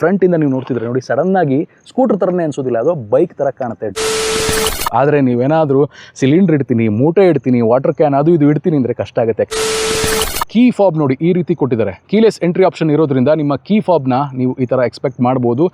ಫ್ರಂಟಿಂದ ನೀವು ನೋಡ್ತಿದ್ರೆ ನೋಡಿ ಸಡನ್ನಾಗಿ ಸ್ಕೂಟರ್ ಥರನೇ ಅನ್ಸೋದಿಲ್ಲ, ಅದು ಬೈಕ್ ಥರ ಕಾಣುತ್ತೆ. ಆದರೆ ನೀವೇನಾದರೂ ಸಿಲಿಂಡರ್ ಇಡ್ತೀನಿ ಮೂಟೆ ಇಡ್ತೀನಿ ವಾಟರ್ ಕ್ಯಾನ್ ಅದು ಇದು ಇಡ್ತೀನಿ ಅಂದರೆ ಕಷ್ಟ ಆಗುತ್ತೆ. ಕೀ ಫಾಬ್ ನೋಡಿ, ಈ ರೀತಿ ಕೊಟ್ಟಿದ್ದಾರೆ. ಕೀಲೆಸ್ ಎಂಟ್ರಿ ಆಪ್ಷನ್ ಇರೋದ್ರಿಂದ ನಿಮ್ಮ ಕೀ ಫಾಬ್ನ ನೀವು ಈ ಥರ ಎಕ್ಸ್ಪೆಕ್ಟ್ ಮಾಡ್ಬೋದು.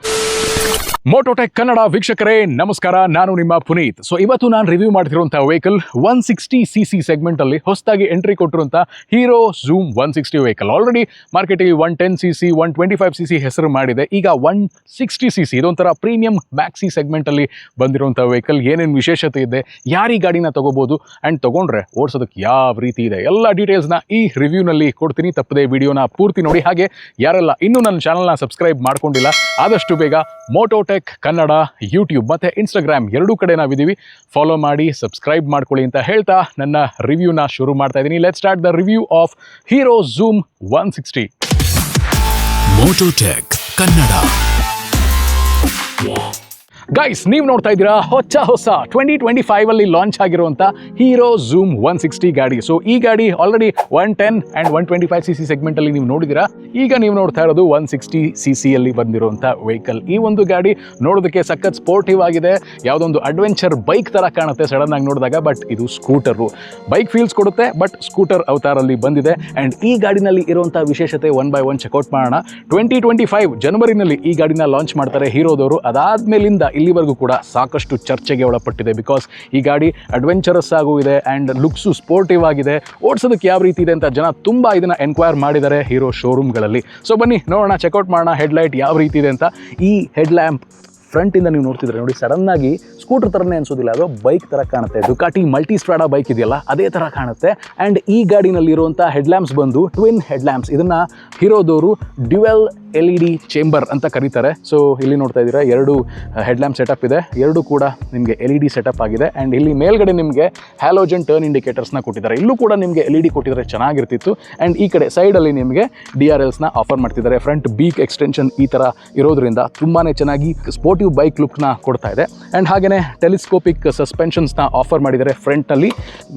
ಮೋಟೋಟೆಕ್ ಕನ್ನಡ ವೀಕ್ಷಕರೇ, ನಮಸ್ಕಾರ. ನಾನು ನಿಮ್ಮ ಪುನೀತ್. ಸೊ ಇವತ್ತು ನಾನು review ಮಾಡ್ತಿರುವಂತಹ vehicle one sixty C C ಸೆಗ್ಮೆಂಟಲ್ಲಿ ಹೊಸದಾಗಿ ಎಂಟ್ರಿ ಕೊಟ್ಟಿರುವಂತಹ Hero Zoom one sixty vehicle already ಮಾರ್ಕೆಟಿಗೆ one ten C C one twenty five C C ಹೆಸರು ಮಾಡಿದೆ. ಈಗ ಒನ್ ಸಿಕ್ಸ್ಟಿ ಸಿ ಸಿ ಇದೊಂಥರ ಪ್ರೀಮಿಯಂ ಮ್ಯಾಕ್ಸಿ ಸೆಗ್ಮೆಂಟ್ ಅಲ್ಲಿ ಬಂದಿರುವಂತಹ ವೆಹಿಕಲ್ ಏನೇನು ವಿಶೇಷತೆ ಇದೆ, ಯಾರೀ ಗಾಡಿನ ತಗೋಬಹುದು ಅಂಡ್ ತಗೊಂಡ್ರೆ ಓಡಿಸೋದಕ್ಕೆ ಯಾವ ರೀತಿ ಇದೆ? ಎಲ್ಲ ಡೀಟೇಲ್ಸ್ನ ಈ ರಿವ್ಯೂನಲ್ಲಿ ಕೊಡ್ತೀನಿ. ತಪ್ಪದೆ ವಿಡಿಯೋನ ಪೂರ್ತಿ ನೋಡಿ. ಹಾಗೆ ಯಾರೆಲ್ಲ ಇನ್ನೂ ನನ್ನ ಚಾನಲ್ನ ಸಬ್ಸ್ಕ್ರೈಬ್ ಮಾಡ್ಕೊಂಡಿಲ್ಲ, ಆದಷ್ಟು ಬೇಗ ಮೋಟೋಟೆಕ್ ಕನ್ನಡ ಯೂಟ್ಯೂಬ್ ಮತ್ತು ಇನ್ಸ್ಟಾಗ್ರಾಮ್ ಎರಡೂ ಕಡೆ ನಾವಿದ್ದೀವಿ. ಫಾಲೋ ಮಾಡಿ ಸಬ್ಸ್ಕ್ರೈಬ್ ಮಾಡ್ಕೊಳ್ಳಿ ಅಂತ ಹೇಳ್ತಾ ನನ್ನ ರಿವ್ಯೂನ ಶುರು ಮಾಡ್ತಾ ಇದ್ದೀನಿ. Let start the review of Hero Zoom one sixty Mototech Kannada guys ನೀವು ನೋಡ್ತಾ ಇದ್ದೀರಾ ಹೊಚ್ಚ ಹೊಸ ಟ್ವೆಂಟಿ ಟ್ವೆಂಟಿ ಫೈವ್ ಅಲ್ಲಿ ಲಾಂಚ್ ಆಗಿರುವಂತ ಹೀರೋ ಝೂಮ್ ಒನ್ ಸಿಕ್ಸ್ಟಿ ಗಾಡಿ. ಸೊ ಈ ಗಾಡಿ already one ten and one twenty five C C segment ಅಲ್ಲಿ ನೀವು ನೋಡಿದಿರಾ ಈಗ ನೀವು ನೋಡ್ತಾ ಇರೋದು ಒನ್ ಸಿಕ್ಸ್ಟಿ ಸಿ ಸಿಯಲ್ಲಿ ಅಲ್ಲಿ ಬಂದಿರುವಂತ ವೆಹಿಕಲ್ ಈ ಒಂದು ಗಾಡಿ ನೋಡೋದಕ್ಕೆ ಸಖತ್ ಸ್ಪೋರ್ಟಿವ್ ಆಗಿದೆ. ಯಾವುದೊಂದು ಅಡ್ವೆಂಚರ್ ಬೈಕ್ ತರ ಕಾಣುತ್ತೆ ಸಡನ್ ಆಗಿ ನೋಡಿದಾಗ ಬಟ್ ಇದು ಸ್ಕೂಟರು ಬೈಕ್ ಫೀಲ್ಸ್ ಕೊಡುತ್ತೆ ಬಟ್ ಸ್ಕೂಟರ್ ಅವತಾರಲ್ಲಿ ಬಂದಿದೆ. ಅಂಡ್ ಈ ಗಾಡಿನಲ್ಲಿ ಇರುವಂಥ ವಿಶೇಷತೆ one by one check out ಮಾಡೋಣ. ಟ್ವೆಂಟಿ ಟ್ವೆಂಟಿ ಫೈವ್ ಜನವರಿನಲ್ಲಿ ಈ ಗಾಡಿನ ಲಾಂಚ್ ಮಾಡ್ತಾರೆ ಹೀರೋದವರು ಅದಾದ್ಮೇಲಿಂದ ಇಲ್ಲಿವರೆಗೂ ಕೂಡ ಸಾಕಷ್ಟು ಚರ್ಚೆಗೆ ಒಳಪಟ್ಟಿದೆ ಬಿಕಾಸ್ ಈ ಗಾಡಿ ಅಡ್ವೆಂಚರಸ್ ಆಗೂ ಇದೆ ಆ್ಯಂಡ್ ಲುಕ್ಸು ಸ್ಪೋರ್ಟಿವ್ ಆಗಿದೆ. ಓಡಿಸೋದಕ್ಕೆ ಯಾವ ರೀತಿ ಇದೆ ಅಂತ ಜನ ತುಂಬ ಇದನ್ನು ಎನ್ಕ್ವೈರ್ ಮಾಡಿದ್ದಾರೆ ಹೀರೋ ಶೋರೂಮ್ಗಳಲ್ಲಿ ಸೊ ಬನ್ನಿ, ನೋಡೋಣ ಚೆಕ್ಔಟ್ ಮಾಡೋಣ ಹೆಡ್ಲೈಟ್ ಯಾವ ರೀತಿ ಇದೆ ಅಂತ. ಈ ಹೆಡ್ ಲ್ಯಾಂಪ್ ಫ್ರಂಟಿಂದ ನೀವು ನೋಡ್ತಿದ್ರೆ ನೋಡಿ ಸಡನ್ನಾಗಿ ಸ್ಕೂಟರ್ ಥರನೇ ಅನ್ಸೋದಿಲ್ಲ. ಅದು ಬೈಕ್ ಥರ ಕಾಣುತ್ತೆ. ಡುಕಾಟಿ ಮಲ್ಟಿ ಸ್ಟ್ರಾಡಾ ಬೈಕ್ ಇದೆಯಲ್ಲ, ಅದೇ ಥರ ಕಾಣುತ್ತೆ. ಆ್ಯಂಡ್ ಈ ಗಾಡಿನಲ್ಲಿರುವಂಥ ಹೆಡ್ಲ್ಯಾಂಪ್ಸ್ ಬಂದು ಟ್ವಿನ್ ಹೆಡ್ಲ್ಯಾಂಪ್ಸ್ ಇದನ್ನು ಹೀರೋದವರು dual L E D chamber ಅಂತ ಕರೀತಾರೆ. ಸೊ ಇಲ್ಲಿ ನೋಡ್ತಾ ಇದ್ದೀರಾ, ಎರಡು ಹೆಡ್ಲ್ಯಾಂಪ್ ಸೆಟಪ್ ಇದೆ. ಎರಡು ಕೂಡ ನಿಮಗೆ ಎಲ್ ಇ ಡಿ ಸೆಟಪ್ ಆಗಿದೆ. ಆ್ಯಂಡ್ ಇಲ್ಲಿ ಮೇಲ್ಗಡೆ ನಿಮಗೆ ಹ್ಯಾಲೋಜನ್ ಟರ್ನ್ ಇಂಡಿಕೇಟರ್ಸ್ನ ಕೊಟ್ಟಿದ್ದಾರೆ. ಇಲ್ಲೂ ಕೂಡ ನಿಮಗೆ ಎಲ್ ಇ ಡಿ ಕೊಟ್ಟಿದ್ದಾರೆ ಚೆನ್ನಾಗಿರ್ತಿತ್ತು. ಆ್ಯಂಡ್ ಈ ಕಡೆ ಸೈಡಲ್ಲಿ ನಿಮಗೆ ಡಿ ಆರ್ ಎಲ್ಸ್ನ ಆಫರ್ ಮಾಡ್ತಿದ್ದಾರೆ. ಫ್ರಂಟ್ ಬೀಕ್ ಎಕ್ಸ್ಟೆನ್ಷನ್ ಈ ಥರ ಇರೋದ್ರಿಂದ ತುಂಬಾ ಚೆನ್ನಾಗಿ ಸ್ಪೋರ್ಟಿವ್ ಬೈಕ್ ಲುಕ್ನ ಕೊಡ್ತಾ ಇದೆ. ಆ್ಯಂಡ್ ಹಾಗೆಯೇ ಟೆಲಿಸ್ಕೋಪಿಕ್ ಸಸ್ಪೆನ್ಷನ್ಸ್ನ ಆಫರ್ ಮಾಡಿದ್ದಾರೆ. ಫ್ರಂಟಲ್ಲಿ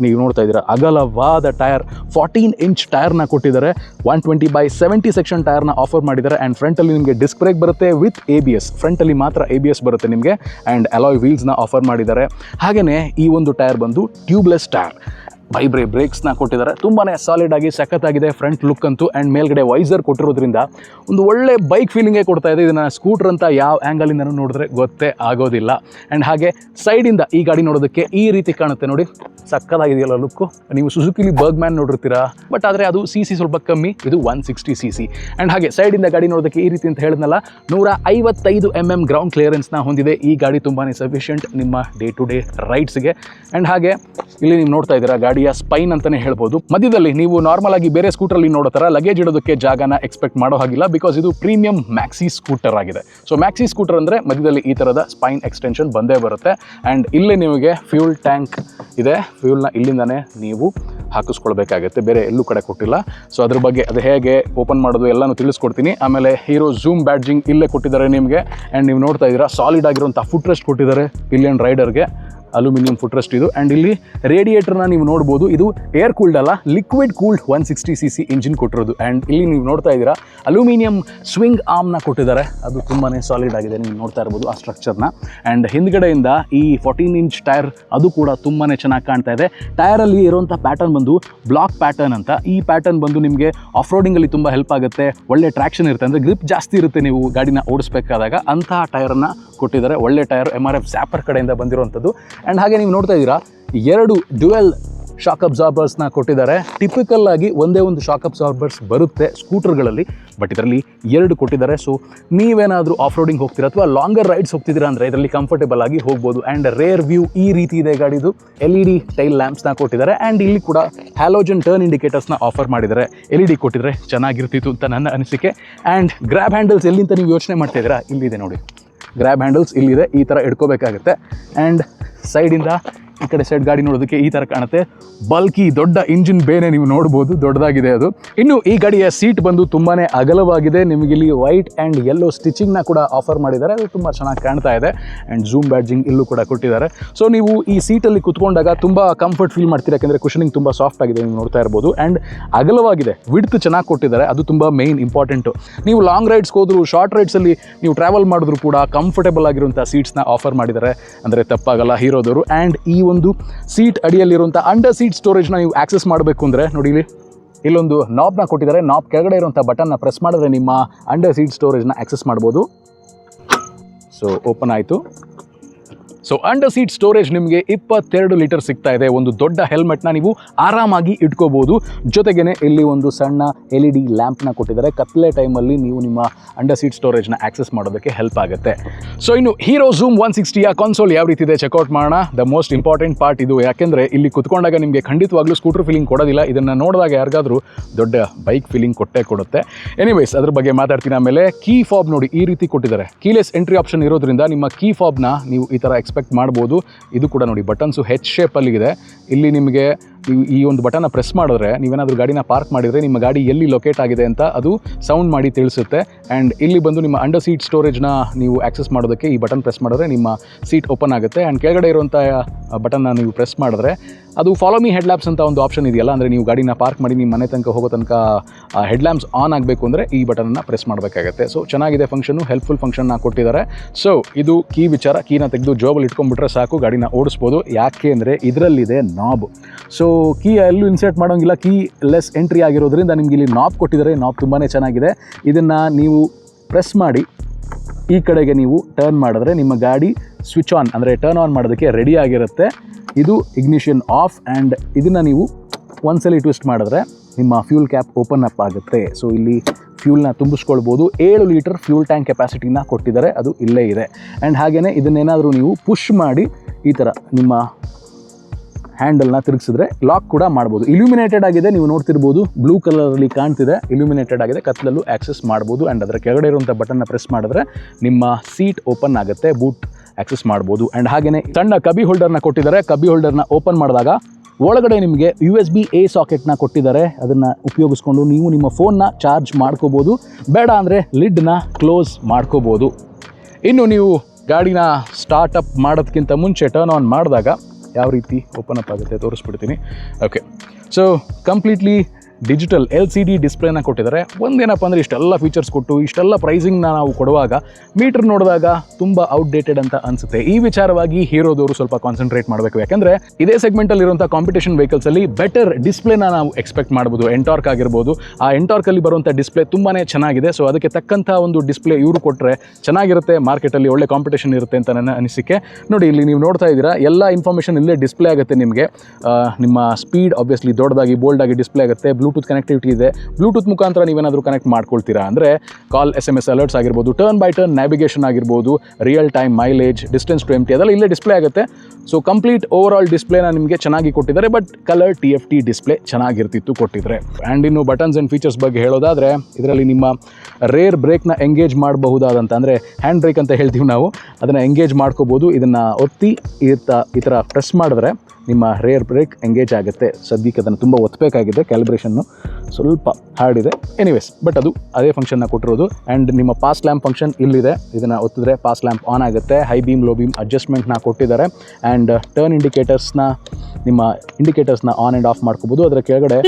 ನೀವು ನೋಡ್ತಾ ಇದ್ದೀರಾ, ಅಗಲವಾದ ಟೈರ್ ಫಾರ್ಟೀನ್ ಇಂಚ್ ಟೈರ್ನ ಕೊಟ್ಟಿದ್ದಾರೆ. One twenty by seventy section ಟೈರ್ನ offer ಮಾಡಿದ್ದಾರೆ. ಆ್ಯಂಡ್ ಫ್ರಂಟಲ್ಲಿ ನಿಮಗೆ ಡಿಸ್ಕ್ ಬ್ರೇಕ್ ಬರುತ್ತೆ ವಿತ್ ಎ ಬಿ ಎಸ್ ಫ್ರಂಟಲ್ಲಿ ಮಾತ್ರ ಎ ಬಿ ಎಸ್ ಬರುತ್ತೆ ನಿಮಗೆ. ಆ್ಯಂಡ್ ಅಲಾಯ್ ವೀಲ್ಸ್ನ ಆಫರ್ ಮಾಡಿದ್ದಾರೆ. ಹಾಗೆಯೇ ಈ ಒಂದು ಟೈರ್ ಬಂದು ಟ್ಯೂಬ್ಲೆಸ್ ಟೈರ್ ವೈಬ್ರೇ ಬ್ರೇಕ್ಸ್ನ ಕೊಟ್ಟಿದ್ದಾರೆ. ತುಂಬಾ ಸಾಲಿಡ್ ಆಗಿ ಸಖತ್ತಾಗಿದೆ ಫ್ರಂಟ್ ಲುಕ್ ಅಂತೂ ಆ್ಯಂಡ್ ಮೇಲ್ಗಡೆ ವೈಸರ್ ಕೊಟ್ಟಿರೋದ್ರಿಂದ ಒಂದು ಒಳ್ಳೆ ಬೈಕ್ ಫೀಲಿಂಗೇ ಕೊಡ್ತಾ ಇದೆ. ಇದನ್ನು ಸ್ಕೂಟರ್ ಅಂತ ಯಾವ ಆ್ಯಂಗಲಿಂದನೂ ನೋಡಿದ್ರೆ ಗೊತ್ತೇ ಆಗೋದಿಲ್ಲ. ಆ್ಯಂಡ್ ಹಾಗೆ ಸೈಡಿಂದ ಈ ಗಾಡಿ ನೋಡೋದಕ್ಕೆ ಈ ರೀತಿ ಕಾಣುತ್ತೆ ನೋಡಿ. ಸಕ್ಕತ್ತಾಗಿದೆಯಲ್ಲ ಲುಕ್ಕು ನೀವು ಸುಜುಕಿಲಿ ಬರ್ಗ್ ಮ್ಯಾನ್ ನೋಡಿರ್ತೀರಾ. ಬಟ್ ಆದರೆ ಅದು ಸಿ ಸ್ವಲ್ಪ ಕಮ್ಮಿ, ಇದು one sixty C C and ಹಾಗೆ ಸೈಡಿಂದ ಗಾಡಿ ನೋಡೋದಕ್ಕೆ ಈ ರೀತಿ ಅಂತ ಹೇಳಿದ್ನಲ್ಲ ನೂರ ಐವತ್ತೈದು ಎಂ ಗ್ರೌಂಡ್ ಕ್ಲಿಯರೆನ್ಸ್ನ ಹೊಂದಿದೆ ಈ ಗಾಡಿ ತುಂಬಾ ಸಫಿಷಿಯಂಟ್ ನಿಮ್ಮ ಡೇ ಟು ಡೇ ರೈಡ್ಸ್ಗೆ ಆ್ಯಂಡ್ ಹಾಗೆ ಇಲ್ಲಿ ನೀವು ನೋಡ್ತಾ ಇದ್ದೀರಾ ಗಾಡಿಯ ಸ್ಪೈನ್ ಅಂತಾನೆ ಹೇಳ್ಬೋದು. ಮಧ್ಯದಲ್ಲಿ ನೀವು ನಾರ್ಮಲ್ ಆಗಿ ಬೇರೆ ಸ್ಕೂಟರಲ್ಲಿ ನೋಡೋ ಥರ ಲಗೇಜ್ ಇಡೋದಕ್ಕೆ ಜಾಗನ ಎಕ್ಸ್ಪೆಕ್ಟ್ ಮಾಡೋ ಹಾಗಿಲ್ಲ ಬಿಕಾಸ್ ಇದು ಪ್ರೀಮಿಯಂ ಮ್ಯಾಕ್ಸಿ ಸ್ಕೂಟರ್ ಆಗಿದೆ. ಸೊ ಮ್ಯಾಕ್ಸಿ ಸ್ಕೂಟರ್ ಅಂದ್ರೆ ಮಧ್ಯದಲ್ಲಿ ಈ ತರದ ಸ್ಪೈನ್ ಎಕ್ಸ್ಟೆನ್ಷನ್ ಬಂದೇ ಬರುತ್ತೆ. ಅಂಡ್ ಇಲ್ಲೇ ನಿಮಗೆ ಫ್ಯೂಲ್ ಟ್ಯಾಂಕ್ ಇದೆ. ಫ್ಯೂಲ್ನ ಇಲ್ಲಿಂದಾನೆ ನೀವು ಹಾಕಿಸ್ಕೊಳ್ಬೇಕಾಗತ್ತೆ. ಬೇರೆ ಎಲ್ಲೂ ಕಡೆ ಕೊಟ್ಟಿಲ್ಲ. ಸೊ ಅದ್ರ ಬಗ್ಗೆ ಅದು ಹೇಗೆ ಓಪನ್ ಮಾಡೋದು ಎಲ್ಲನೂ ತಿಳಿಸ್ಕೊಡ್ತೀನಿ. ಆಮೇಲೆ ಹೀರೋ ಝೂಮ್ ಬ್ಯಾಡ್ಜಿಂಗ್ ಇಲ್ಲೇ ಕೊಟ್ಟಿದ್ದಾರೆ ನಿಮಗೆ. ಆ್ಯಂಡ್ ನೀವು ನೋಡ್ತಾ ಇದ್ದೀರಾ ಸಾಲಿಡ್ ಆಗಿರುವಂಥ ಫುಟ್ ರೆಸ್ಟ್ ಕೊಟ್ಟಿದ್ದಾರೆ ಪಿಲಿಯನ್ ರೈಡರ್ಗೆ ಅಲ್ಯೂಮಿನಿಯಂ ಫುಟ್ ರೆಸ್ಟ್ ಇದು. ಆ್ಯಂಡ್ ಇಲ್ಲಿ ರೇಡಿಯೇಟರ್ನ ನೀವು ನೋಡ್ಬೋದು, ಇದು ಏರ್ ಕೂಲ್ಡ್ ಅಲ್ಲ liquid cooled one sixty C C engine ಕೊಟ್ಟಿರೋದು. ಆ್ಯಂಡ್ ಇಲ್ಲಿ ನೀವು ನೋಡ್ತಾ ಇದ್ದೀರಾ, ಅಲ್ಯೂಮಿನಿಯಂ ಸ್ವಿಂಗ್ ಆರ್ಮ್ನ ಕೊಟ್ಟಿದ್ದಾರೆ. ಅದು ತುಂಬಾ ಸಾಲಿಡ್ ಆಗಿದೆ, ನೀವು ನೋಡ್ತಾ ಇರ್ಬೋದು ಆ ಸ್ಟ್ರಕ್ಚರ್ನ ಆ್ಯಂಡ್ ಹಿಂದ್ಗಡೆಯಿಂದ ಈ ಫೋರ್ಟೀನ್ ಇಂಚ್ ಟೈರ್ ಅದು ಕೂಡ ತುಂಬಾ ಚೆನ್ನಾಗಿ ಕಾಣ್ತಾ ಇದೆ. ಟೈರಲ್ಲಿ ಇರುವಂಥ ಪ್ಯಾಟರ್ನ್ ಬಂದು ಬ್ಲಾಕ್ ಪ್ಯಾಟರ್ನ್ ಅಂತ. ಈ ಪ್ಯಾಟರ್ನ್ ಬಂದು ನಿಮಗೆ ಆಫ್ ರೋಡಿಂಗಲ್ಲಿ ತುಂಬ ಹೆಲ್ಪ್ ಆಗುತ್ತೆ. ಒಳ್ಳೆ ಟ್ರ್ಯಾಕ್ಷನ್ ಇರುತ್ತೆ, ಅಂದರೆ ಗ್ರಿಪ್ ಜಾಸ್ತಿ ಇರುತ್ತೆ ನೀವು ಗಾಡಿನ ಓಡಿಸ್ಬೇಕಾದಾಗ ಅಂತಹ ಟೈರನ್ನು ಕೊಟ್ಟಿದ್ದಾರೆ. ಒಳ್ಳೆ ಟೈರ್ ಎಂ ಆರ್ ಎಫ್ ಸ್ಯಾಪರ್ ಕಡೆಯಿಂದ ಬಂದಿರುವಂಥದ್ದು ಆ್ಯಂಡ್ ಹಾಗೆ ನೀವು ನೋಡ್ತಾ ಇದ್ದೀರಾ, ಎರಡು ಡ್ಯುವೆಲ್ ಶಾಕ್ ಅಬ್ಸಾರ್ಬರ್ಸ್ನ ಕೊಟ್ಟಿದ್ದಾರೆ. ಟಿಪಿಕಲ್ ಆಗಿ ಒಂದೇ ಒಂದು ಶಾಕ್ ಅಬ್ಸಾರ್ಬರ್ಸ್ ಬರುತ್ತೆ ಸ್ಕೂಟರ್ಗಳಲ್ಲಿ ಬಟ್ ಇದರಲ್ಲಿ ಎರಡು ಕೊಟ್ಟಿದ್ದಾರೆ. ಸೊ ನೀವೇನಾದರೂ ಆಫ್ ರೋಡಿಂಗ್ ಹೋಗ್ತೀರಾ ಅಥವಾ ಲಾಂಗರ್ ರೈಡ್ಸ್ ಹೋಗ್ತಿದ್ದೀರಾ ಅಂದರೆ ಇದರಲ್ಲಿ ಕಂಫರ್ಟೇಬಲ್ ಆಗಿ ಹೋಗ್ಬೋದು. ಆ್ಯಂಡ್ ರೇರ್ ವ್ಯೂ ಈ ರೀತಿ ಇದೆ ಗಾಡಿದು. ಎಲ್ ಇ ಡಿ ಟೈಲ್ ಲ್ಯಾಂಪ್ಸ್ನ ಕೊಟ್ಟಿದ್ದಾರೆ. ಆ್ಯಂಡ್ ಇಲ್ಲಿ ಕೂಡ ಹ್ಯಾಲೋಜನ್ ಟರ್ನ್ ಇಂಡಿಕೇಟರ್ಸ್ನ ಆಫರ್ ಮಾಡಿದ್ದಾರೆ. ಎಲ್ ಇ ಡಿ ಕೊಟ್ಟಿದ್ರೆ ಚೆನ್ನಾಗಿರ್ತಿತ್ತು ಅಂತ ನನ್ನ ಅನಿಸಿಕೆ. ಆ್ಯಂಡ್ ಗ್ರ್ಯಾಬ್ ಹ್ಯಾಂಡಲ್ಸ್ ಎಲ್ಲಿಂತ ನೀವು ಯೋಚನೆ ಮಾಡ್ತಾ ಇದ್ದೀರಾ? ಇಲ್ಲಿದೆ ನೋಡಿ. ಗ್ರ್ಯಾಬ್ ಹ್ಯಾಂಡಲ್ಸ್ ಇಲ್ಲಿದೆ. ಈ ಥರ ಇಟ್ಕೋಬೇಕಾಗುತ್ತೆ ಆ್ಯಂಡ್ ಸೈಡಿಂದ ಈ ಕಡೆ ಸೈಡ್ ಗಾಡಿ ನೋಡೋದಕ್ಕೆ ಈ ಥರ ಕಾಣುತ್ತೆ. ಬಲ್ಕಿ ದೊಡ್ಡ ಇಂಜಿನ್ ಬೇನೆ ನೀವು ನೋಡ್ಬೋದು, ದೊಡ್ಡದಾಗಿದೆ ಅದು. ಇನ್ನು ಈ ಗಾಡಿಯ ಸೀಟ್ ಬಂದು ತುಂಬಾ ಅಗಲವಾಗಿದೆ. ನಿಮಗೆ ಇಲ್ಲಿ ವೈಟ್ ಆ್ಯಂಡ್ ಯೆಲ್ಲೋ ಸ್ಟಿಚಿಂಗ್ನ ಕೂಡ ಆಫರ್ ಮಾಡಿದ್ದಾರೆ. ಅದು ತುಂಬ ಚೆನ್ನಾಗಿ ಕಾಣ್ತಾ ಇದೆ. ಆ್ಯಂಡ್ ಝೂಮ್ ಬ್ಯಾಡ್ಜಿಂಗ್ ಇಲ್ಲೂ ಕೂಡ ಕೊಟ್ಟಿದ್ದಾರೆ. ಸೊ ನೀವು ಈ ಸೀಟಲ್ಲಿ ಕುತ್ಕೊಂಡಾಗ ತುಂಬ ಕಂಫರ್ಟ್ ಫೀಲ್ ಮಾಡ್ತೀರಾ? ಯಾಕಂದರೆ ಕುಷನಿಂಗ್ ತುಂಬ ಸಾಫ್ಟ್ ಆಗಿದೆ, ನೀವು ನೋಡ್ತಾ ಇರ್ಬೋದು. ಆ್ಯಂಡ್ ಅಗಲವಾಗಿದೆ. ವಿಡ್ತ್ ಚೆನ್ನಾಗಿ ಕೊಟ್ಟಿದ್ದಾರೆ. ಅದು ತುಂಬ ಮೇನ್ ಇಂಪಾರ್ಟೆಂಟು ನೀವು ಲಾಂಗ್ ರೈಡ್ಸ್ಗೆ ಹೋದ್ರು ಶಾರ್ಟ್ ರೈಡ್ಸಲ್ಲಿ ನೀವು ಟ್ರಾವೆಲ್ ಮಾಡಿದ್ರು ಕೂಡ ಕಂಫರ್ಟೇಬಲ್ ಆಗಿರುವಂಥ ಸೀಟ್ಸ್ನ ಆಫರ್ ಮಾಡಿದ್ದಾರೆ. ಅಂದರೆ ತಪ್ಪಾಗಲ್ಲ ಹೀರೋದವರು. ಆ್ಯಂಡ್ ಈ ಒಂದು ಸೀಟ್ ಅಡಿಯಲ್ಲಿರುವಂಥ ಅಂಡರ್ ಸೀಟ್ ಸ್ಟೋರೇಜ್ನ ನೀವು ಆಕ್ಸೆಸ್ ಮಾಡಬೇಕು ಅಂದರೆ ನೋಡಿ ಇಲ್ಲಿ, ಇಲ್ಲೊಂದು ನಾಬ್ನ ಕೊಟ್ಟಿದ್ದಾರೆ. ನಾಬ್ ಕೆಳಗಡೆ ಇರುವಂಥ ಬಟನ್ನ ಪ್ರೆಸ್ ಮಾಡಿದ್ರೆ ನಿಮ್ಮ ಅಂಡರ್ ಸೀಟ್ ಸ್ಟೋರೇಜ್ನ ಆಕ್ಸೆಸ್ ಮಾಡ್ಬೋದು. ಸೊ ಓಪನ್ ಆಯಿತು. ಸೊ ಅಂಡರ್ ಸೀಟ್ ಸ್ಟೋರೇಜ್ ನಿಮಗೆ ಇಪ್ಪತ್ತೆರಡು ಲೀಟರ್ ಸಿಗ್ತಾ ಇದೆ. ಒಂದು ದೊಡ್ಡ ಹೆಲ್ಮೆಟ್ನ ನೀವು ಆರಾಮಾಗಿ ಇಟ್ಕೋಬೋದು. ಜೊತೆಗೇನೆ ಇಲ್ಲಿ ಒಂದು ಸಣ್ಣ ಎಲ್ ಇ ಡಿ ಲ್ಯಾಂಪ್ನ ಕೊಟ್ಟಿದ್ದಾರೆ. ಕತ್ಲೆ ಟೈಮಲ್ಲಿ ನೀವು ನಿಮ್ಮ ಅಂಡರ್ ಸೀಟ್ ಸ್ಟೋರೇಜ್ನ ಆಕ್ಸೆಸ್ ಮಾಡೋದಕ್ಕೆ ಹೆಲ್ಪ್ ಆಗುತ್ತೆ. ಸೊ ಇನ್ನು ಹೀರೋ ಝೂಮ್ ಒನ್ ಸಿಕ್ಸ್ಟಿಯ ಕನ್ಸೋಲ್ ಯಾವ ರೀತಿ ಇದೆ? ಚೆಕ್ಔಟ್ ಮಾಡೋಣ. ದ ಮೋಸ್ಟ್ ಇಂಪಾರ್ಟೆಂಟ್ ಪಾರ್ಟ್ ಇದು. ಯಾಕೆಂದರೆ ಇಲ್ಲಿ ಕುತ್ಕೊಂಡಾಗ ನಿಮಗೆ ಖಂಡಿತವಾಗ್ಲೂ ಸ್ಕೂಟರ್ ಫೀಲಿಂಗ್ ಕೊಡೋದಿಲ್ಲ. ಇದನ್ನು ನೋಡಿದಾಗ ಯಾರಿಗಾದರೂ ದೊಡ್ಡ ಬೈಕ್ ಫೀಲಿಂಗ್ ಕೊಟ್ಟೇ ಕೊಡುತ್ತೆ. ಎನಿವೇಸ್ ಅದ್ರ ಬಗ್ಗೆ ಮಾತಾಡ್ತೀನಿ ಆಮೇಲೆ ಕೀ ಫಾಬ್ ನೋಡಿ ಈ ರೀತಿ ಕೊಟ್ಟಿದ್ದಾರೆ. ಕೀಲೆಸ್ ಎಂಟ್ರಿ ಆಪ್ಷನ್ ಇರೋದ್ರಿಂದ ನಿಮ್ಮ ಕೀ ಫಾಬ್ನ ನೀವು ಈ ಥರ ಎಕ್ಸ್ಪೆಕ್ಟ್ ಮಾಡ್ಬೋದು. ಇದು ಕೂಡ ನೋಡಿ ಬಟನ್ಸು ಹೆಚ್ ಶೇಪಲ್ಲಿದೆ ಇಲ್ಲಿ ನಿಮಗೆ ಈ ಒಂದು ಬಟನ್ನ ಪ್ರೆಸ್ ಮಾಡಿದ್ರೆ ನೀವೇನಾದರೂ ಗಾಡಿನ ಪಾರ್ಕ್ ಮಾಡಿದರೆ ನಿಮ್ಮ ಗಾಡಿ ಎಲ್ಲಿ ಲೊಕೇಟ್ ಆಗಿದೆ ಅಂತ ಅದು ಸೌಂಡ್ ಮಾಡಿ ತಿಳಿಸುತ್ತೆ. ಆ್ಯಂಡ್ ಇಲ್ಲಿ ಬಂದು ನಿಮ್ಮ ಅಂಡರ್ ಸೀಟ್ ಸ್ಟೋರೇಜ್ನ ನೀವು ಆಕ್ಸೆಸ್ ಮಾಡೋದಕ್ಕೆ ಈ ಬಟನ್ ಪ್ರೆಸ್ ಮಾಡಿದ್ರೆ ನಿಮ್ಮ ಸೀಟ್ ಓಪನ್ ಆಗುತ್ತೆ. ಆ್ಯಂಡ್ ಕೆಳಗಡೆ ಇರುವಂಥ ಬಟನ್ನ ನೀವು ಪ್ರೆಸ್ ಮಾಡಿದ್ರೆ ಅದು ಫಾಲೋ ಮಿ ಹೆಡ್ ಲ್ಯಾಂಪ್ಸ್ ಅಂತ ಒಂದು ಆಪ್ಷನ್ ಇದೆಯಲ್ಲ, ಅಂದರೆ ನೀವು ಗಾಡಿನ ಪಾರ್ಕ್ ಮಾಡಿ ನಿಮ್ಮ ಮನೆ ತನಕ ಹೋಗೋ ತನಕ ಹೆಡ್ ಲ್ಯಾಂಪ್ಸ್ ಆನ್ ಆಗಬೇಕು ಅಂದರೆ ಈ ಬಟನನ್ನು ಪ್ರೆಸ್ ಮಾಡಬೇಕಾಗುತ್ತೆ. ಸೊ ಚೆನ್ನಾಗಿದೆ ಫಂಕ್ಷನು ಹೆಲ್ಪ್ಫುಲ್ ಫಂಕ್ಷನ್ನ ಕೊಟ್ಟಿದ್ದಾರೆ. ಸೊ ಇದು ಕೀ ವಿಚಾರ ಕೀನ ತೆಗೆದು ಜೋಬಲ್ಲಿ ಇಟ್ಕೊಂಡ್ಬಿಟ್ರೆ ಸಾಕು, ಗಾಡಿನ ಓಡಿಸ್ಬೋದು. ಯಾಕೆ ಅಂದರೆ ಇದರಲ್ಲಿದೆ ನಾಬ್ ಸೊ ಕೀ ಎಲ್ಲೂ ಇನ್ಸರ್ಟ್ ಮಾಡೋಂಗಿಲ್ಲ. ಕೀ ಲೆಸ್ ಎಂಟ್ರಿ ಆಗಿರೋದ್ರಿಂದ ನಿಮ್ಗೆ ಇಲ್ಲಿ ನಾಬ್ ಕೊಟ್ಟಿದ್ದಾರೆ. ನಾಬ್ ತುಂಬಾ ಚೆನ್ನಾಗಿದೆ. ಇದನ್ನು ನೀವು ಪ್ರೆಸ್ ಮಾಡಿ, ಈ ಕಡೆಗೆ ನೀವು ಟರ್ನ್ ಮಾಡಿದ್ರೆ ನಿಮ್ಮ ಗಾಡಿ ಸ್ವಿಚ್ ಆನ್ ಅಂದರೆ ಟರ್ನ್ ಆನ್ ಮಾಡೋದಕ್ಕೆ ರೆಡಿ ಆಗಿರುತ್ತೆ. ಇದು ಇಗ್ನಿಷನ್ ಆಫ್ ಆ್ಯಂಡ್ ಇದನ್ನು ನೀವು ಒಂದ್ಸಲಿ ಟ್ವಿಸ್ಟ್ ಮಾಡಿದ್ರೆ ನಿಮ್ಮ ಫ್ಯೂಲ್ ಕ್ಯಾಪ್ ಓಪನ್ ಅಪ್ ಆಗುತ್ತೆ. ಸೊ ಇಲ್ಲಿ ಫ್ಯೂಲ್ನ ತುಂಬಿಸ್ಕೊಳ್ಬೋದು. ಏಳು ಲೀಟರ್ ಫ್ಯೂಲ್ ಟ್ಯಾಂಕ್ ಕೆಪಾಸಿಟಿನ ಕೊಟ್ಟಿದ್ದಾರೆ. ಅದು ಇಲ್ಲೇ ಇದೆ. ಆ್ಯಂಡ್ ಹಾಗೆಯೇ ಇದನ್ನೇನಾದರೂ ನೀವು ಪುಷ್ ಮಾಡಿ, ಈ ಥರ ನಿಮ್ಮ ಹ್ಯಾಂಡಲ್ನ ತಿರುಗಿಸಿದ್ರೆ ಲಾಕ್ ಕೂಡ ಮಾಡ್ಬೋದು. ಇಲ್ಯುಮಿನೇಟೆಡ್ ಆಗಿದೆ, ನೀವು ನೋಡ್ತಿರ್ಬೋದು. ಬ್ಲೂ ಕಲರಲ್ಲಿ ಕಾಣ್ತಿದೆ. ಇಲ್ಯುಮಿನೇಟೆಡ್ ಆಗಿದೆ. ಕತ್ತಲಲ್ಲೂ ಆಕ್ಸೆಸ್ ಮಾಡ್ಬೋದು ಆ್ಯಂಡ್ ಅದರ ಕೆಳಗಡೆ ಇರುವಂಥ ಬಟನ್ನ ಪ್ರೆಸ್ ಮಾಡಿದ್ರೆ ನಿಮ್ಮ ಸೀಟ್ ಓಪನ್ ಆಗುತ್ತೆ ಬೂಟ್ ಆಕ್ಸೆಸ್ ಮಾಡ್ಬೋದು. ಆ್ಯಂಡ್ ಹಾಗೆಯೇ ಸಣ್ಣ ಕಬಿ ಹೋಲ್ಡರ್ನ ಕೊಟ್ಟಿದ್ದಾರೆ. ಕಬಿ ಹೋಲ್ಡರ್ನ ಓಪನ್ ಮಾಡಿದಾಗ ಒಳಗಡೆ ನಿಮಗೆ ಯು ಎಸ್ ಬಿ ಎ ಸಾಕೆಟ್ನ ಕೊಟ್ಟಿದ್ದಾರೆ. ಅದನ್ನು ಉಪಯೋಗಿಸ್ಕೊಂಡು ನೀವು ನಿಮ್ಮ ಫೋನ್ನ ಚಾರ್ಜ್ ಮಾಡ್ಕೋಬೋದು. ಬೇಡ ಅಂದರೆ ಲಿಡ್ನ ಕ್ಲೋಸ್ ಮಾಡ್ಕೋಬೋದು. ಇನ್ನು ನೀವು ಗಾಡಿನ ಸ್ಟಾರ್ಟಪ್ ಮಾಡೋದಕ್ಕಿಂತ ಮುಂಚೆ ಟರ್ನ್ ಆನ್ ಮಾಡಿದಾಗ ಯಾವ ರೀತಿ ಓಪನ್ ಅಪ್ ಆಗುತ್ತೆ ತೋರಿಸ್ಬಿಡ್ತೀನಿ. Okay so completely digital L C D ಡಿಸ್ಪ್ಲೇನ ಕೊಟ್ಟಿದ್ದಾರೆ. ಒಂದೇನಪ್ಪ ಅಂದರೆ ಇಷ್ಟೆಲ್ಲ ಫೀಚರ್ಸ್ ಕೊಟ್ಟು, ಇಷ್ಟೆಲ್ಲ ಪ್ರೈಸಿಂಗ್ನ ನಾವು ಕೊಡುವಾಗ ಮೀಟರ್ ನೋಡಿದಾಗ ತುಂಬ ಔಟ್ಡೇಟೆಡ್ ಅಂತ ಅನಿಸುತ್ತೆ. ಈ ವಿಚಾರವಾಗಿ ಹೀರೋದವರು ಸ್ವಲ್ಪ ಕಾನ್ಸಂಟ್ರೇಟ್ ಮಾಡಬೇಕು. ಯಾಕಂದರೆ ಇದೇ ಸೆಗ್ಮೆಂಟಲ್ಲಿರುವಂಥ ಕಾಂಪಿಟೇಷನ್ ವೆಹಿಕಲ್ಸಲ್ಲಿ ಬೆಟರ್ ಡಿಸ್ಪ್ಲೇನ ನಾವು ಎಕ್ಸ್ಪೆಕ್ಟ್ ಮಾಡ್ಬೋದು. ಎಂಟಾರ್ಕ್ ಆಗಿರ್ಬೋದು. ಆ ಎಂಟಾರ್ಕಲ್ಲಿ ಬರುವಂಥ ಡಿಸ್ಪ್ಲೇ ತುಂಬಾ ಚೆನ್ನಾಗಿದೆ. ಸೊ ಅದಕ್ಕೆ ತಕ್ಕಂಥ ಒಂದು ಡಿಸ್ಪ್ಲೇ ಇವರು ಕೊಟ್ಟರೆ ಚೆನ್ನಾಗಿರುತ್ತೆ. ಮಾರ್ಕೆಟಲ್ಲಿ ಒಳ್ಳೆ ಕಾಂಪಿಟೇಷನ್ ಇರುತ್ತೆ ಅಂತ ನನ್ನ ಅನಿಸಿಕೆ. ನೋಡಿ, ಇಲ್ಲಿ ನೀವು ನೋಡ್ತಾ ಇದ್ದೀರಾ, ಎಲ್ಲ ಇನ್ಫಾರ್ಮೇಷನ್ ಇಲ್ಲೇ ಡಿಸ್ಪ್ಲೇ ಆಗುತ್ತೆ ನಿಮಗೆ. ನಿಮ್ಮ ಸ್ಪೀಡ್ ಆಬ್ವಿಯಸ್ಲಿ ದೊಡ್ಡದಾಗಿ ಬೋಲ್ಡಾಗಿ ಡಿಸ್ಪ್ಲೇ ಆಗುತ್ತೆ. ಬ್ಲೂಟೂತ್ ಕನೆಕ್ಟಿವಿಟಿ ಇದೆ. ಬ್ಲೂಟೂತ್ ಮುಖಾಂತರ ನೀವೇನಾದರೂ ಕನೆಕ್ಟ್ ಮಾಡ್ಕೊಳ್ತೀರಾ? ಅಂದರೆ call S M S alerts ಆಗಿರ್ಬೋದು ಟರ್ನ್ ಬೈ ಟರ್ನ್ ನ್ಯಾವಿಗೇಷನ್ ಆಗಿರ್ಬೋದು real time mileage distance to empty ಅದೆಲ್ಲ ಇಲ್ಲೇ ಡಿಸ್ಪ್ಲೇ ಆಗುತ್ತೆ. ಸೊ ಕಂಪ್ಲೀಟ್ ಓವರ್ ಆಲ್ ಡಿಸ್ಪ್ಲೇನ ನಿಮಗೆ ಚೆನ್ನಾಗಿ ಕೊಟ್ಟಿದ್ದಾರೆ but colour T F T display ಚೆನ್ನಾಗಿರ್ತಿತ್ತು ಕೊಟ್ಟಿದ್ದಾರೆ ಆ್ಯಂಡ್ ಇನ್ನು ಬಟನ್ಸ್ ಆ್ಯಂಡ್ ಫೀಚರ್ಸ್ ಬಗ್ಗೆ ಹೇಳೋದಾದರೆ, ಇದರಲ್ಲಿ ನಿಮ್ಮ ರೇರ್ ಬ್ರೇಕ್ನ ಎಂಗೇಜ್ ಮಾಡಬಹುದಾದಂಥ ಅಂದರೆ ಹ್ಯಾಂಡ್ ಬ್ರೇಕ್ ಅಂತ ಹೇಳ್ತೀವಿ ನಾವು, ಅದನ್ನು ಎಂಗೇಜ್ ಮಾಡ್ಕೋಬೋದು, ಇದನ್ನು ಒತ್ತಿ ಈ ಥರ ಪ್ರೆಸ್ ಮಾಡಿದ್ರೆ ನಿಮ್ಮ ರೇರ್ ಬ್ರೇಕ್ ಎಂಗೇಜ್ ಆಗುತ್ತೆ. ಸದ್ಯಕ್ಕೆ ಅದನ್ನು ತುಂಬ ಒತ್ತಬೇಕಾಗಿದೆ ಕ್ಯಾಲಿಬ್ರೇಷನ್ನು ಸ್ವಲ್ಪ ಹಾರ್ಡ್ ಇದೆ. ಎನಿವೇಸ್ ಬಟ್ ಅದು ಅದೇ ಫಂಕ್ಷನ್ನ ಕೊಟ್ಟಿರೋದು. ಆ್ಯಂಡ್ ನಿಮ್ಮ ಪಾಸ್ ಲ್ಯಾಂಪ್ ಫಂಕ್ಷನ್ ಇಲ್ಲಿದೆ. ಇದನ್ನು ಒತ್ತಿದ್ರೆ ಪಾಸ್ ಲ್ಯಾಂಪ್ ಆನ್ ಆಗುತ್ತೆ. ಹೈ ಬೀಮ್ ಲೋ ಬೀಮ್ ಅಡ್ಜಸ್ಟ್ಮೆಂಟ್ನ ಕೊಟ್ಟಿದ್ದಾರೆ. ಆ್ಯಂಡ್ ಟರ್ನ್ ಇಂಡಿಕೇಟರ್ಸ್ನ ನಿಮ್ಮ ಇಂಡಿಕೇಟರ್ಸ್ನ ಆನ್ ಆ್ಯಂಡ್ ಆಫ್ ಮಾಡ್ಕೋಬೋದು. ಅದರ ಕೆಳಗಡೆ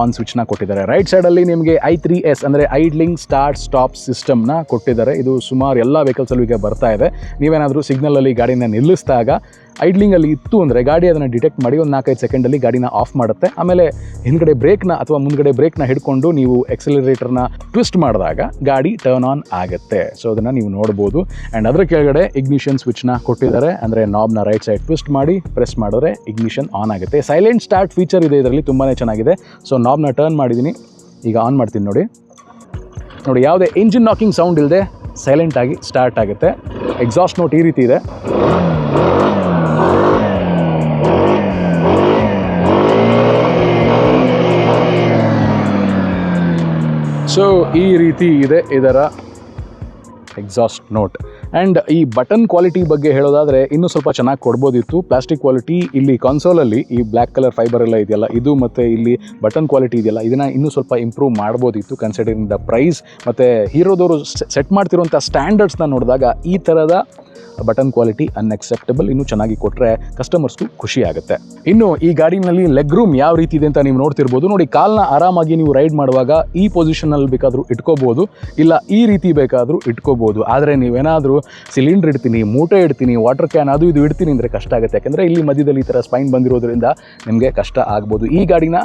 ಆನ್ ಸ್ವಿಚ್ನ ಕೊಟ್ಟಿದ್ದಾರೆ. ರೈಟ್ ಸೈಡಲ್ಲಿ ನಿಮಗೆ ಐ ತ್ರೀ ಎಸ್ ಅಂದರೆ ಐಡ್ಲಿಂಗ್ ಸ್ಟಾರ್ಟ್ ಸ್ಟಾಪ್ ಸಿಸ್ಟಮ್ನ ಕೊಟ್ಟಿದ್ದಾರೆ. ಇದು ಸುಮಾರು ಎಲ್ಲ ವೆಹಿಕಲ್ಸಲ್ಲೂ ಈಗ ಬರ್ತಾ ಇದೆ. ನೀವೇನಾದರೂ ಸಿಗ್ನಲಲ್ಲಿ ಗಾಡಿನ ನಿಲ್ಲಿಸಿದಾಗ ಐಡ್ಲಿಂಗಲ್ಲಿ ಇತ್ತು ಅಂದರೆ ಗಾಡಿ ಅದನ್ನು ಡಿಟೆಕ್ಟ್ ಮಾಡಿ ಒಂದು ನಾಲ್ಕೈದು ಸೆಕೆಂಡಲ್ಲಿ ಗಾಡಿನ ಆಫ್ ಮಾಡುತ್ತೆ. ಆಮೇಲೆ ಹಿಂದ್ಗಡೆ ಬ್ರೇಕ್ನ ಅಥವಾ ಮುಂದ್ಗಡೆ ಬ್ರೇಕ್ನ ಹಿಡ್ಕೊಂಡು ನೀವು ಎಕ್ಸಲರೇಟರ್ನ ಟ್ವಿಸ್ಟ್ ಮಾಡಿದಾಗ ಗಾಡಿ ಟರ್ನ್ ಆನ್ ಆಗುತ್ತೆ. ಸೊ ಅದನ್ನು ನೀವು ನೋಡ್ಬೋದು. ಆ್ಯಂಡ್ ಅದರ ಕೆಳಗಡೆ ಇಗ್ನಿಷನ್ ಸ್ವಿಚ್ನ ಕೊಟ್ಟಿದ್ದಾರೆ. ಅಂದರೆ ನಾಬ್ನ ರೈಟ್ ಸೈಡ್ ಟ್ವಿಸ್ಟ್ ಮಾಡಿ ಪ್ರೆಸ್ ಮಾಡಿದ್ರೆ ಇಗ್ನಿಷನ್ ಆನ್ ಆಗುತ್ತೆ. ಸೈಲೆಂಟ್ ಸ್ಟಾರ್ಟ್ ಫೀಚರ್ ಇದೆ ಇದರಲ್ಲಿ ತುಂಬಾ ಚೆನ್ನಾಗಿದೆ. ಸೊ ನಾಬ್ನ ಟರ್ನ್ ಮಾಡಿದ್ದೀನಿ ಈಗ ಆನ್ ಮಾಡ್ತೀನಿ ನೋಡಿ. ನೋಡಿ, ಯಾವುದೇ ಇಂಜಿನ್ ನಾಕಿಂಗ್ ಸೌಂಡ್ ಇಲ್ಲದೆ ಸೈಲೆಂಟಾಗಿ ಸ್ಟಾರ್ಟ್ ಆಗುತ್ತೆ. ಎಕ್ಸಾಸ್ಟ್ ನೋಟ್ ಈ ರೀತಿ ಇದೆ. ಸೊ ಈ ರೀತಿ ಇದೆ ಇದರ ಎಕ್ಸಾಸ್ಟ್ ನೋಟ್ ಆ್ಯಂಡ್ ಈ ಬಟನ್ ಕ್ವಾಲಿಟಿ ಬಗ್ಗೆ ಹೇಳೋದಾದರೆ ಇನ್ನೂ ಸ್ವಲ್ಪ ಚೆನ್ನಾಗಿ ಕೊಡ್ಬೋದಿತ್ತು. ಪ್ಲಾಸ್ಟಿಕ್ ಕ್ವಾಲಿಟಿ ಇಲ್ಲಿ ಕನ್ಸೋಲಲ್ಲಿ ಈ ಬ್ಲ್ಯಾಕ್ ಕಲರ್ ಫೈಬರ್ ಎಲ್ಲ ಇದೆಯಲ್ಲ, ಇದು ಮತ್ತು ಇಲ್ಲಿ ಬಟನ್ ಕ್ವಾಲಿಟಿ ಇದೆಯಲ್ಲ, ಇದನ್ನು ಇನ್ನೂ ಸ್ವಲ್ಪ ಇಂಪ್ರೂವ್ ಮಾಡ್ಬೋದಿತ್ತು ಕನ್ಸಿಡರಿಂಗ್ ದ ಪ್ರೈಸ್ ಮತ್ತು ಹೀರೋದವರು ಸೆಟ್ ಮಾಡ್ತಿರುವಂಥ ಸ್ಟ್ಯಾಂಡರ್ಡ್ಸ್ನ ನೋಡಿದಾಗ ಈ ಥರದ ಬಟನ್ ಕ್ವಾಲಿಟಿ ಅನ್ಎಕ್ಸೆಪ್ಟಬಲ್ ಇನ್ನೂ ಚೆನ್ನಾಗಿ ಕೊಟ್ಟರೆ ಕಸ್ಟಮರ್ಸ್ಗೂ ಖುಷಿ ಆಗುತ್ತೆ. ಇನ್ನು ಈ ಗಾಡಿನಲ್ಲಿ ಲೆಗ್ ರೂಮ್ ಯಾವ ರೀತಿ ಇದೆ ಅಂತ ನೀವು ನೋಡ್ತಿರ್ಬೋದು. ನೋಡಿ, ಕಾಲ್ನ ಆರಾಮಾಗಿ ನೀವು ರೈಡ್ ಮಾಡುವಾಗ ಈ ಪೊಸಿಷನಲ್ಲಿ ಬೇಕಾದರೂ ಇಟ್ಕೋಬೋದು. ಇಲ್ಲ, ಈ ರೀತಿ ಬೇಕಾದರೂ ಇಟ್ಕೋಬೋದು. ಆದರೆ ನೀವೇನಾದರೂ ಸಿಲಿಂಡರ್ ಇಡ್ತೀನಿ ಮೂಟೆ ಇಡ್ತೀನಿ ವಾಟರ್ ಕ್ಯಾನ್ ಅದು ಇದು ಇಡ್ತೀನಿ ಅಂದರೆ ಕಷ್ಟ ಆಗುತ್ತೆ. ಯಾಕಂದರೆ ಇಲ್ಲಿ ಮಧ್ಯದಲ್ಲಿ ಈ ಥರ ಸ್ಪೈನ್ ಬಂದಿರೋದ್ರಿಂದ ನಿಮಗೆ ಕಷ್ಟ ಆಗ್ಬೋದು. ಈ ಗಾಡಿನ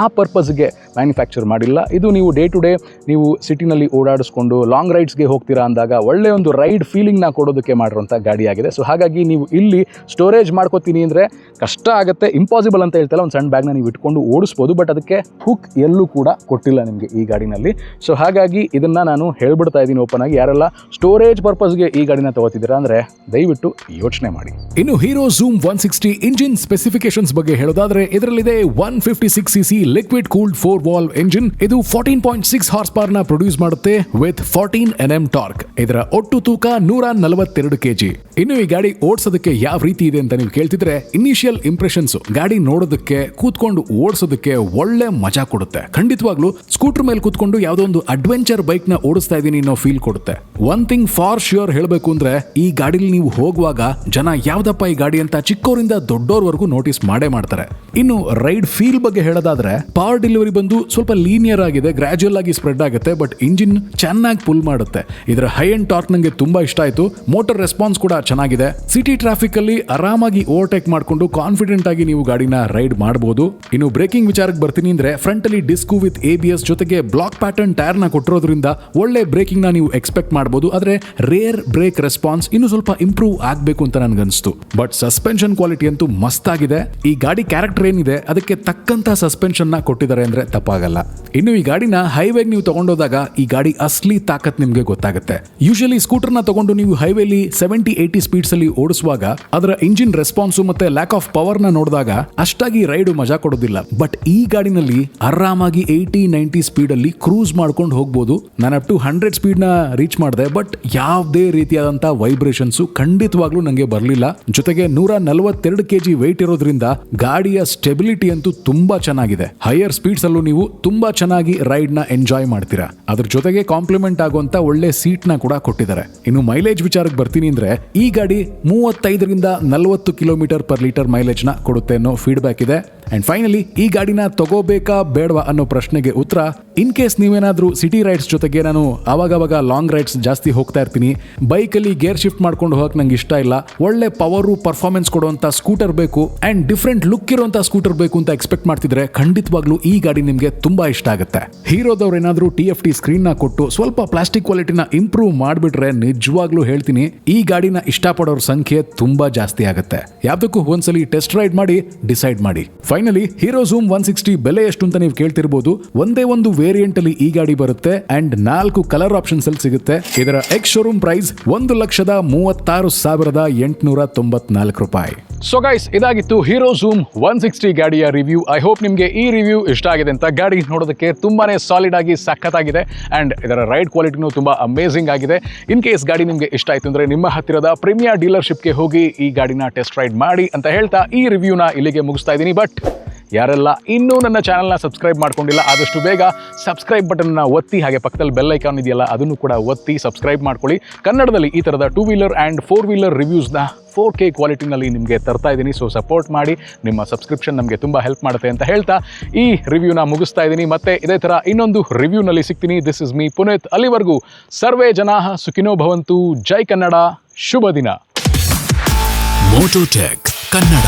ಆ ಪರ್ಪಸ್ಗೆ ಮ್ಯಾನುಫ್ಯಾಕ್ಚರ್ ಮಾಡಿಲ್ಲ. ಇದು ನೀವು ಡೇ ಟು ಡೇ ನೀವು ಸಿಟಿನಲ್ಲಿ ಓಡಾಡಿಸ್ಕೊಂಡು ಲಾಂಗ್ ರೈಡ್ಸ್ಗೆ ಹೋಗ್ತೀರಾ ಅಂದಾಗ ಒಳ್ಳೆಯ ಒಂದು ರೈಡ್ ಫೀಲಿಂಗ್ನ ಕೊಡೋದಕ್ಕೆ ಮಾಡಿರುವಂಥ ಗಾಡಿ ಆಗಿದೆ. ಸೊ ಹಾಗಾಗಿ ನೀವು ಇಲ್ಲಿ ಸ್ಟೋರೇಜ್ ಮಾಡ್ಕೋತೀನಿ ಅಂದರೆ ಕಷ್ಟ ಆಗುತ್ತೆ ಇಂಪಾಸಿಬಲ್ ಅಂತ ಹೇಳ್ತಲ್ಲ, ಒಂದು ಸಣ್ಣ ಬ್ಯಾಗ್ನ ನೀವು ಇಟ್ಕೊಂಡು ಓಡಿಸ್ಬೋದು ಬಟ್ ಅದಕ್ಕೆ ಹುಕ್ ಎಲ್ಲೂ ಕೂಡ ಕೊಟ್ಟಿಲ್ಲ ನಿಮಗೆ ಈ ಗಾಡಿನಲ್ಲಿ. ಸೊ ಹಾಗಾಗಿ ಇದನ್ನು ನಾನು ಹೇಳ್ಬಿಡ್ತಾ ಇದ್ದೀನಿ ಓಪನ್ ಆಗಿ. ಯಾರೆಲ್ಲ ಸ್ಟೋರೇಜ್ ಪರ್ಪಸ್ಗೆ ಈ ಗಾಡಿನ ತಗೋತಿದ್ದೀರಾ ಅಂದರೆ ದಯವಿಟ್ಟು ಯೋಚನೆ ಮಾಡಿ. ಇನ್ನು Hero Zoom one sixty engine specifications ಬಗ್ಗೆ ಹೇಳೋದಾದ್ರೆ, ಇದರಲ್ಲಿದೆ one fifty six C C liquid cooled four valve engine ಇದು ಫೋರ್ಟೀನ್ ಪಾಯಿಂಟ್ ಸಿಕ್ಸ್ ಹಾರ್ಸ್ ಪವರ್ನ ಪ್ರೊಡ್ಯೂಸ್ ಮಾಡುತ್ತೆ with fourteen N M torque ಇದರ ಒಟ್ಟು ತೂಕ ನೂರ ನಲವತ್ತೆರಡು ಕೆಜಿ. ಇನ್ನು ಈ ಗಾಡಿ ಓಡಿಸೋದಕ್ಕೆ ಯಾವ ರೀತಿ ಇದೆ ಅಂತ ನೀವು ಕೇಳ್ತಿದ್ರೆ ಇನಿಷಿಯಲ್ ಇಂಪ್ರೆಷನ್ಸ್ ಗಾಡಿ ನೋಡೋದಕ್ಕೆ, ಕೂತ್ಕೊಂಡು ಓಡಿಸೋದಕ್ಕೆ ಒಳ್ಳೆ ಮಜಾ ಕೊಡುತ್ತೆ. ಖಂಡಿತವಾಗ್ಲೂ ಸ್ಕೂಟರ್ ಮೇಲೆ ಕೂತ್ಕೊಂಡು ಯಾವುದೋ ಒಂದು ಅಡ್ವೆಂಚರ್ ಬೈಕ್ನ ಓಡಿಸ್ತಾ ಇದೀನಿ ಅನ್ನೋ ಫೀಲ್ ಕೊಡುತ್ತೆ. ಒನ್ ಥಿಂಗ್ ಫಾರ್ ಶ್ಯೂರ್ ಹೇಳಬೇಕು ಅಂದ್ರೆ ಈ ಗಾಡಿಲಿ ನೀವು ಹೋಗುವಾಗ ಜನ ಯಾವ್ದಪ್ಪ ಈ ಗಾಡಿ ಅಂತ ಚಿಕ್ಕವರಿಂದ ದೊಡ್ಡೋರ್ವರೆಗೂ ನೋಟಿಸ್ ಮಾಡೇ ಮಾಡ್ತಾರೆ. ಇನ್ನು ರೈಡ್ ಫೀಲ್ ಬಗ್ಗೆ ಹೇಳೋದಾದ್ರೆ ಪವರ್ ಡೆಲಿವರಿ ಬಂದು ಸ್ವಲ್ಪ ಲೀನಿಯರ್ ಆಗಿದೆ ಗ್ರಾಜುಯಲ್ ಆಗಿ ಸ್ಪ್ರೆಡ್ ಆಗುತ್ತೆ ಬಟ್ ಇಂಜಿನ್ ಚೆನ್ನಾಗಿ ಪುಲ್ ಮಾಡುತ್ತೆ. ಇದರ ಹೈ ಅಂಡ್ ಟಾರ್ಕ್ ನಂಗೆ ತುಂಬಾ ಇಷ್ಟ ಆಯ್ತು. ಮೋಟರ್ ಕೂಡ ಚೆನ್ನಾಗಿದೆ. ಸಿಟಿ ಟ್ರಾಫಿಕ್ ಅಲ್ಲಿ ಆರಾಮಾಗಿ ಓವರ್ಟೇಕ್ ಮಾಡಿಕೊಂಡು ಕಾನ್ಫಿಡೆಂಟ್ ಆಗಿ ನೀವು ಗಾಡಿನ ರೈಡ್ ಮಾಡಬಹುದು ಇನ್ನು ಬ್ರೇಕಿಂಗ್ ವಿಚಾರಕ್ಕೆ ಬರ್ತೀನಿ ಅಂದ್ರೆ ಫ್ರಂಟ್ ಅಲ್ಲಿ ಡಿಸ್ಕು ವಿತ್ ಎ ಜೊತೆಗೆ ಬ್ಲಾಕ್ ಪ್ಯಾಟರ್ನ್ ಟೈರ್ನ ಕೊಟ್ಟಿರೋದ್ರಿಂದ ಒಳ್ಳೆ ಬ್ರೇಕಿಂಗ್ನ ನೀವು ಎಕ್ಸ್ಪೆಕ್ಟ್ ಮಾಡಬಹುದು ಆದ್ರೆ ರೇರ್ ಬ್ರೇಕ್ ರೆಸ್ಪಾನ್ಸ್ ಇನ್ನು ಸ್ವಲ್ಪ ಇಂಪ್ರೂವ್ ಆಗಬೇಕು ಅಂತ ನನ್ಗನ್ಸ್ತು. ಬಟ್ ಸಸ್ಪೆನ್ಷನ್ ಕ್ವಾಲಿಟಿ ಅಂತೂ ಮಸ್ತ್ ಆಗಿದೆ ಈ ಗಾಡಿ ಕ್ಯಾರೆಕ್ಟರ್ ಏನಿದೆ, ಅದಕ್ಕೆ ತಕ್ಕಂತ ಸಸ್ಪೆನ್ಷನ್ನ ಕೊಟ್ಟಿದ್ದಾರೆ ಅಂದ್ರೆ ತಪ್ಪಾಗಲ್ಲ. ಇನ್ನು ಈ ಗಾಡಿನ ಹೈವೇಗೆ ನೀವು ತಗೊಂಡೋದಾಗ ಈ ಗಾಡಿ ಅಸ್ಲಿ ತಾಕತ್ ನಿಮ್ಗೆ ಗೊತ್ತಾಗುತ್ತೆ. ಯೂಶಲಿ ಸ್ಕೂಟರ್ನ ತಗೊಂಡು ನೀವು ಹೈವೇಲಿ ಸೆವೆಂಟಿ ಏಟಿ ಸ್ಪೀಡ್ಸ್ ಅಲ್ಲಿ ಓಡಿಸುವಾಗ ಅದರ ಇಂಜಿನ್ ರೆಸ್ಪಾನ್ಸ್ ಮತ್ತೆ ಲ್ಯಾಕ್ ಆಫ್ ಪವರ್ನ ನೋಡಿದಾಗ ಅಷ್ಟಾಗಿ ರೈಡ್ ಮಜಾ ಕೊಡೋದಿಲ್ಲ. ಬಟ್ ಈ ಗಾಡಿನಲ್ಲಿ ಆರಾಮಾಗಿ ಏಯ್ಟಿ ನೈಂಟಿ ಸ್ಪೀಡ್ ಅಲ್ಲಿ ಕ್ರೂಸ್ ಮಾಡ್ಕೊಂಡು ಹೋಗ್ಬೋದು. ನಾನು ಅಪ್ ಟು ಹಂಡ್ರೆಡ್ ಸ್ಪೀಡ್ನ ರೀಚ್ ಮಾಡಿದೆ ಬಟ್ ಯಾವುದೇ ರೀತಿಯಾದಂತಹ ವೈಬ್ರೇಷನ್ಸ್ ಖಂಡಿತವಾಗ್ಲೂ ನಂಗೆ ಬರಲಿಲ್ಲ. ಜೊತೆಗೆ ನೂರ ನಲವತ್ತೆರಡು ಕೆಜಿ ವೆಯ್ಟ್ ಇರೋದ್ರಿಂದ ಗಾಡಿಯ ಸ್ಟೆಬಿಲಿಟಿ ಅಂತೂ ತುಂಬಾ ಚೆನ್ನಾಗಿದೆ. ಹೈಯರ್ ಸ್ಪೀಡ್ಸ್ ಅಲ್ಲೂ ನೀವು ತುಂಬಾ ಚೆನ್ನಾಗಿ ರೈಡ್ನ ಎಂಜಾಯ್ ಮಾಡ್ತೀರಾ. ಅದ್ರ ಜೊತೆಗೆ ಕಾಂಪ್ಲಿಮೆಂಟ್ ಆಗುವಂತ ಒಳ್ಳೆ ಸೀಟ್ನ ಕೂಡ ಕೊಟ್ಟಿದ್ದಾರೆ. ಇನ್ನು ಮೈಲೇಜ್ ವಿಚಾರಕ್ಕೆ ಬರ್ತೀನಿ ಅಂದ್ರೆ ಈ ಗಾಡಿ ಮೂವತ್ತೈದರಿಂದ ನಲವತ್ತು ಕಿಲೋಮೀಟರ್ ಪರ್ ಲೀಟರ್ ಮೈಲೇಜ್ನ ಕೊಡುತ್ತೆ ಅನ್ನೋ ಫೀಡ್ಬ್ಯಾಕ್ ಇದೆ. ಅಂಡ್ ಫೈನಲಿ ಈ ಗಾಡಿನ ತಗೋಬೇಕಾ ಬೇಡವಾ ಅನ್ನೋ ಪ್ರಶ್ನೆಗೆ ಉತ್ತರ, ಇನ್ ಕೇಸ್ ನೀವೇನಾದ್ರೂ ಸಿಟಿ ರೈಡ್ಸ್ ಜೊತೆಗೆ ನಾನು ಅವಾಗವಾಗ ಲಾಂಗ್ ರೈಡ್ಸ್ ಜಾಸ್ತಿ ಹೋಗ್ತಾ ಇರ್ತೀನಿ, ಬೈಕಲ್ಲಿ ಗೇರ್ ಶಿಫ್ಟ್ ಮಾಡ್ಕೊಂಡು ಹೋಗಕ್ಕೆ ನಂಗೆ ಇಷ್ಟ ಇಲ್ಲ, ಒಳ್ಳೆ ಪವರು ಪರ್ಫಾರ್ಮೆನ್ಸ್ ಕೊಡುವಂತ ಸ್ಕೂಟರ್ ಬೇಕು ಅಂಡ್ ಡಿಫ್ರೆಂಟ್ ಲುಕ್ ಇರುವಂತ ಸ್ಕೂಟರ್ ಬೇಕು ಅಂತ ಎಕ್ಸ್ಪೆಕ್ಟ್ ಮಾಡ್ತಿದ್ರೆ ಖಂಡಿತವಾಗ್ಲೂ ಈ ಗಾಡಿ ನಿಮಗೆ ತುಂಬಾ ಇಷ್ಟ ಆಗುತ್ತೆ. ಹೀರೋದವ್ರು ಏನಾದ್ರೂ ಟಿ ಎಫ್ ಟಿ ಸ್ಕ್ರೀನ್ನ ಕೊಟ್ಟು ಸ್ವಲ್ಪ ಪ್ಲಾಸ್ಟಿಕ್ ಕ್ವಾಲಿಟಿನ ಇಂಪ್ರೂವ್ ಮಾಡಿಬಿಟ್ರೆ ನಿಜವಾಗ್ಲೂ ಹೇಳ್ತೀನಿ, ಈ ಗಾಡಿನ ಇಷ್ಟಪಡೋರ ಸಂಖ್ಯೆ ತುಂಬಾ ಜಾಸ್ತಿ ಆಗುತ್ತೆ. ಯಾವ್ದಕ್ಕೂ ಒಂದ್ಸಲಿ ಟೆಸ್ಟ್ ರೈಡ್ ಮಾಡಿ ಡಿಸೈಡ್ ಮಾಡಿ. Finally Hero Zoom one sixty ಬೆಲೆ ಎಷ್ಟು ಅಂತ ನೀವು ಕೇಳ್ತಿರ್ಬೋದು. ಒಂದೇ ಒಂದು ವೇರಿಯಂಟ್ ಅಲ್ಲಿ ಈ ಗಾಡಿ ಬರುತ್ತೆ ಅಂಡ್ ನಾಲ್ಕು ಕಲರ್ ಆಪ್ಷನ್ಸ್ ಅಲ್ಲಿ ಸಿಗುತ್ತೆ. ಇದರ ಎಕ್ಸ್ ಶೋರೂಮ್ ಪ್ರೈಸ್ ಒಂದು ಲಕ್ಷದ ಮೂವತ್ತಾರು ಸಾವಿರದ ಎಂಟುನೂರ ತೊಂಬತ್ನಾಲ್ಕು ರೂಪಾಯಿ. ಸೊ ಗೈಸ್ ಇದಾಗಿತ್ತು ಹೀರೋ ಝೂಮ್ ಒನ್ ಸಿಕ್ಸ್ಟಿ ಗಾಡಿಯ ರಿವ್ಯೂ ಐ ಹೋಪ್ ನಿಮಗೆ ಈ ರಿವ್ಯೂ ಇಷ್ಟ ಆಗಿದೆ ಅಂತ ಗಾಡಿ ನೋಡೋದಕ್ಕೆ ತುಂಬಾ ಸಾಲಿಡ್ ಆಗಿ ಸಖತ್ತಾಗಿದೆ ಆ್ಯಂಡ್ ಇದರ ರೈಡ್ ಕ್ವಾಲಿಟಿನೂ ತುಂಬ ಅಮೇಝಿಂಗ್ ಆಗಿದೆ. ಇನ್ ಕೇಸ್ ಗಾಡಿ ನಿಮಗೆ ಇಷ್ಟ ಆಯಿತು ಅಂದರೆ ನಿಮ್ಮ ಹತ್ತಿರದ ಪ್ರೀಮಿಯರ್ ಡೀಲರ್ಶಿಪ್ಗೆ ಹೋಗಿ ಈ ಗಾಡಿನ ಟೆಸ್ಟ್ ರೈಡ್ ಮಾಡಿ ಅಂತ ಹೇಳ್ತಾ ಈ ರಿವ್ಯೂನ ಇಲ್ಲಿಗೆ ಮುಗಿಸ್ತಾ ಇದ್ದೀನಿ. ಬಟ್ ಯಾರೆಲ್ಲ ಇನ್ನೂ ನನ್ನ ಚಾನಲ್ನ ಸಬ್ಸ್ಕ್ರೈಬ್ ಮಾಡ್ಕೊಂಡಿಲ್ಲ, ಆದಷ್ಟು ಬೇಗ ಸಬ್ಸ್ಕ್ರೈಬ್ ಬಟನ್ನ ಒತ್ತಿ, ಹಾಗೆ ಪಕ್ಕದಲ್ಲಿ ಬೆಲ್ ಐಕಾನ್ ಇದೆಯಲ್ಲ, ಅದನ್ನು ಕೂಡ ಒತ್ತಿ ಸಬ್ಸ್ಕ್ರೈಬ್ ಮಾಡ್ಕೊಳ್ಳಿ. ಕನ್ನಡದಲ್ಲಿ ಈ ಥರದ two wheeler and four wheeler ರಿವ್ಯೂಸ್ನ four K ಕ್ವಾಲಿಟಿನಲ್ಲಿ ನಿಮಗೆ ತರ್ತಾ ಇದ್ದೀನಿ. ಸೊ ಸಪೋರ್ಟ್ ಮಾಡಿ, ನಿಮ್ಮ ಸಬ್ಸ್ಕ್ರಿಪ್ಷನ್ ನಮಗೆ ತುಂಬ ಹೆಲ್ಪ್ ಮಾಡುತ್ತೆ ಅಂತ ಹೇಳ್ತಾ ಈ ರಿವ್ಯೂನ ಮುಗಿಸ್ತಾ ಇದ್ದೀನಿ. ಮತ್ತೆ ಇದೇ ಥರ ಇನ್ನೊಂದು ರಿವ್ಯೂನಲ್ಲಿ ಸಿಗ್ತೀನಿ. ದಿಸ್ ಇಸ್ ಮೀ ಪುನೀತ್ ಅಲ್ಲಿವರೆಗೂ ಸರ್ವೇ ಜನಾ ಸುಖಿನೋ ಭವಂತು. ಜೈ ಕನ್ನಡ. ಶುಭ ದಿನ. ಮೋಟೋಟೆಕ್ ಕನ್ನಡ